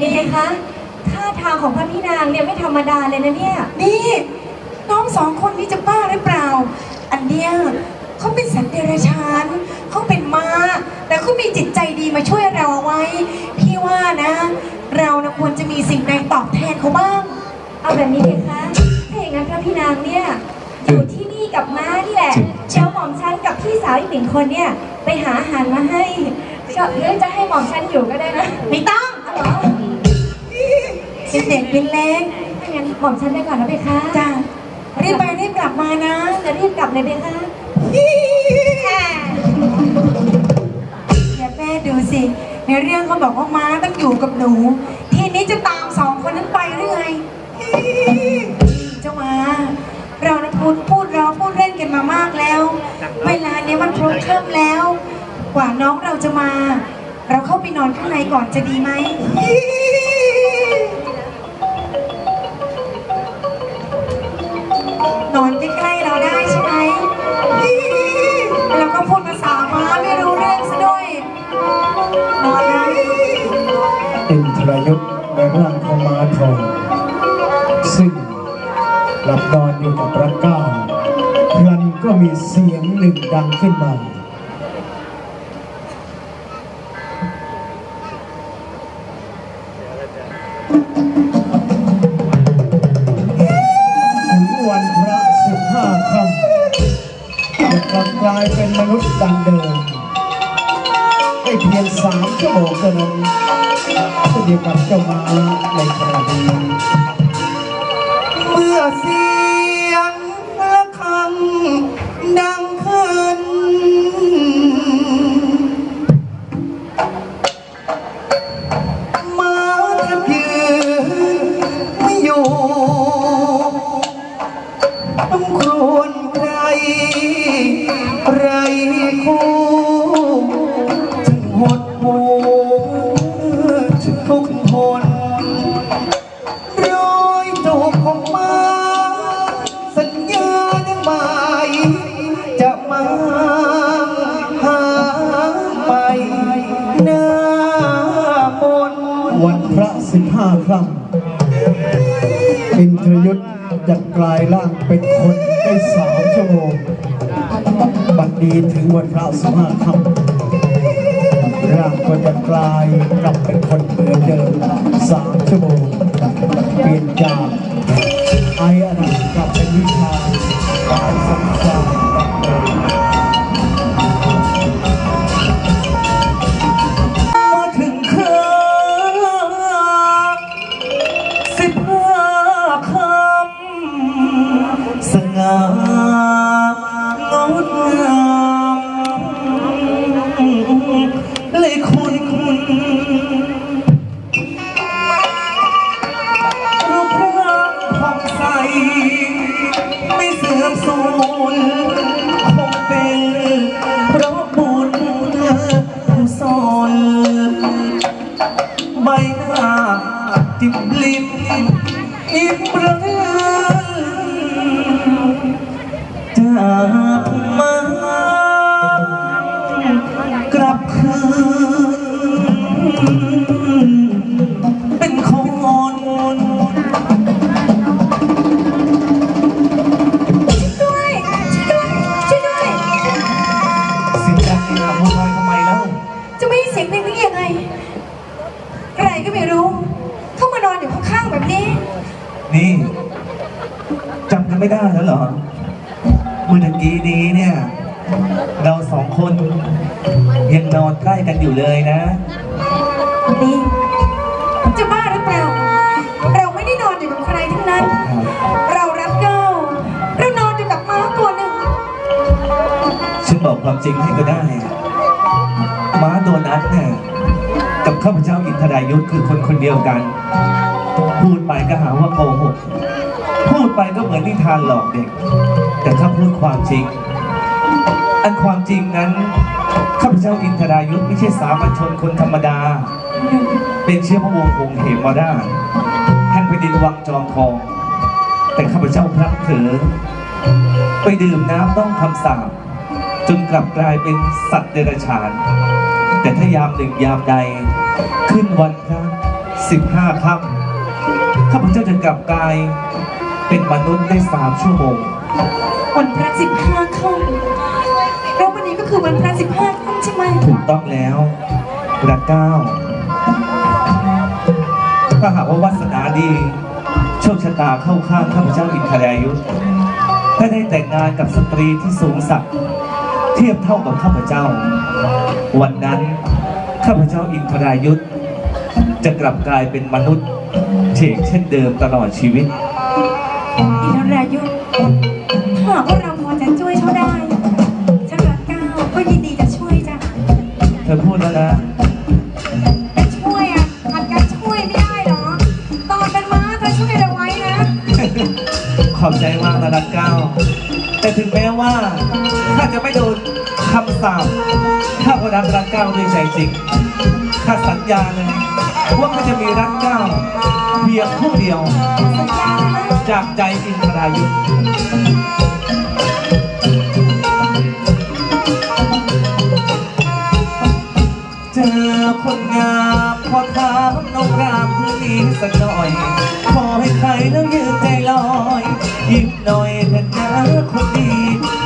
เป็นไงคะท่าทางของพระพี่นางเนี่ยไม่ธรรมดาเลยนะเนี่ย นี่ น้องสองคนนี้จะบ้าหรือเปล่า อันเนี้ยเขาเป็นสัตว์เดรัจฉานเขาเป็นม้า แต่เขามีจิตใจดีมาช่วยเราเอาไว้ พี่ว่านะ เรานะควรจะมีสิ่งใดตอบแทนเขาบ้าง เอาแบบนี้เลยคะถ้าอย่างนั้นพระพี่นางเนี่ยอยู่ที่นี่กับม้านี่แหละเจ้าหม่อมฉันกับพี่สาวอีกหนึ่งคนเนี่ยไปหาอาหารมาให้ก็หรือจะให้หม่อมฉันอยู่ก็ได้นะไม่ต้อง เอาเหรอเป็นเด็กเป็นเล็กถ้างั้นหม่อมฉันไปก่อนนะเบคะจ้ารีบไปรีบกลับมานะจะรีบกลับเลยเบคะเดี๋ยวแม่ดูสิ ในเรื่องเขาบอกว่าม้าต้องอยู่กับหนู ทีนี้จะตามสองคนนั้นไปหรือไงเจ้าม้าเรานะพูดพูดเราพูดเล่นกันมามากแล้ว เวลาเนี้ยมันพลบค่ำแล้ว กว่าน้องเราจะมา เราเข้าไปนอนข้างในก่อนจะดีไหม อินทรยุทธ์ในร่างของมาทองซึ่งหลับนอนอยู่กับพระก้าพลันก็มีเสียงหนึ่งดังขึ้นมาถึงวันพระสิบห้าค่ำจะกลับกลายเป็นมนุษย์ดังเดิม เพียงสามชั่วโมงเท่านั้นเช่นเดียวกับเจ้าม้าในขณะนี้เมื่อเสียงระฆังดังขึ้น มาแทบยืนไม่อยู่ต้องครวญใครไรคู่ สิบห้าค่ำอินทรยุทธ์จะกลายร่างเป็นคนได้สามชั่วโมง บัดนี้ถึงวันพระสิบห้าคำร่างก็จะกลายกลับเป็นคนเหมือนเดิมสามชั่วโมง เปลี่ยนจาก เลยคุณรู นี่จำกันไม่ได้แล้วเหรอ เมื่อตะกี้นี้เนี่ย เราสองคน ยังนอนใกล้กันอยู่เลยนะ นี่จะบ้าหรือเปล่า เราไม่ได้นอนอยู่กับใครทั้งนั้น เรารับเก้าเรานอนอยู่กับม้าตัวหนึ่ง ฉันบอกความจริงให้ก็ได้ ม้าโดนัทเนี่ยกับข้าพเจ้าอินทรายุทธคือคนคนเดียวกันพูดไป ก็หาว่าโกหกพูดไปก็เหมือนนิทานหลอกเด็ก แต่ถ้าพูดความจริง อันความจริงนั้นข้าพเจ้าอินทรายุทธไม่ใช่สามัญชนคนธรรมดา เป็นเชื้อพระวงศ์คงเหมมาได้แห่งแผ่นดินวังจอมทอง แต่ข้าพเจ้าพลัดเผลอไปดื่มน้ำต้องคำสาปจนกลับกลายเป็นสัตว์เดรัจฉาน แต่ถ้ายามหนึ่งยามใด ขึ้นวันพระสิบห้าค่ำ ข้าพเจ้าจะกลับกาย เป็นมนุษย์ได้สามชั่วโมง วันพระสิบห้าค่ำแล้ววันนี้ก็คือวันพระสิบห้าค่ำใช่ไหมถูกต้องแล้วรักเก้าถ้าหากว่าวาสนาดีโชคชะตาเข้าข้างข้าพเจ้าอินทรายุทธถ้าได้แต่งงานกับสตรีที่สูงสักดิ์เทียบเท่ากับข้าพเจ้า วันนั้นข้าพเจ้าอินทรายุทธจะกลับกลายเป็นมนุษย์ เฉกเช่นเดิมตลอดชีวิต อินทรายุทธถ้าหากว่าเราพอจะช่วยเขาได้ ฉันรักเก้าก็ยินดีจะช่วยจ้ะเธอพูดแล้วนะจะช่วยอะขัดกันช่วยไม่ได้เหรอ ตอนเป็นม้าเธอช่วยเราไว้นะ ขอบใจมากนะรักเก้า แต่ถึงแม้ว่าข้าจะไม่โดนคำสาปข้าก็รักรักเก้าด้วยใจจริงข้าสัญญาเลย ว่าข้าจะมีรักเก้าเพียงผู้เดียว จากใจอินทรายุทธเจอคนงามขอถามน้องรามคืนนี้สักหน่อย ขอให้ใครแล้วยืนใจลอยยิ้มหน่อยเถิดนะคนดี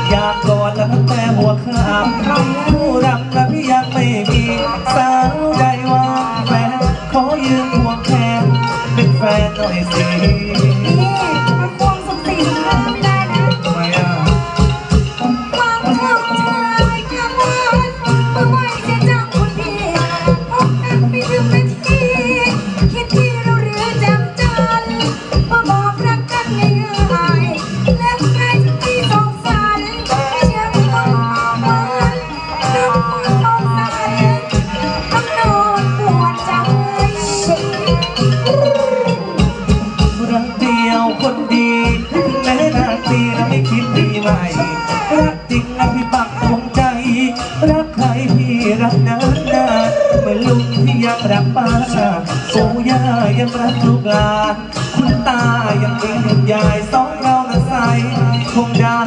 อยากกอดแล้วแต่หัวข้ามผู้รำและพี่ยังไม่มีสาวใจ เย่ายังรักลูกหลานคุณตายังมีคุณยายสองเรานั้นใสคงได้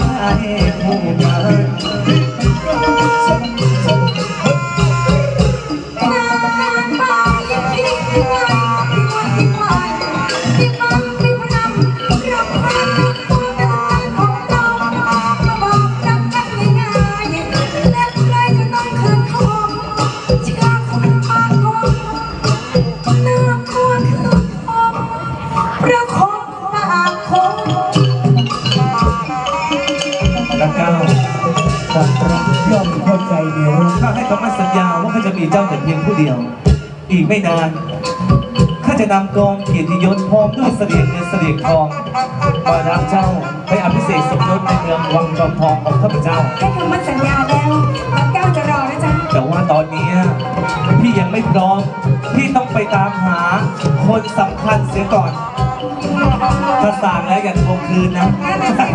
ผูกกั เข้าใจในรักข้าให้คำมั่นสัญญาว่าข้าจะมีเจ้าแต่เพียงผู้เดียว อีกไม่นานข้าจะนำกองเกียรติยศพร้อมด้วยเสลียงเงินเสลียงทองมารับเจ้าไปอภิเษกสมรสในเมืองวังจอมทองของข้าพเจ้าให้คำมั่นสัญญาแล้วรักเก้าจะรอนะจ๊ะแต่ว่าตอนนี้พี่ยังไม่พร้อมพี่ต้องไปตามหาคนสำคัญเสียก่อนถ้าสั่งแล้วอย่าทวงคืนนะนั่นน่ะสิ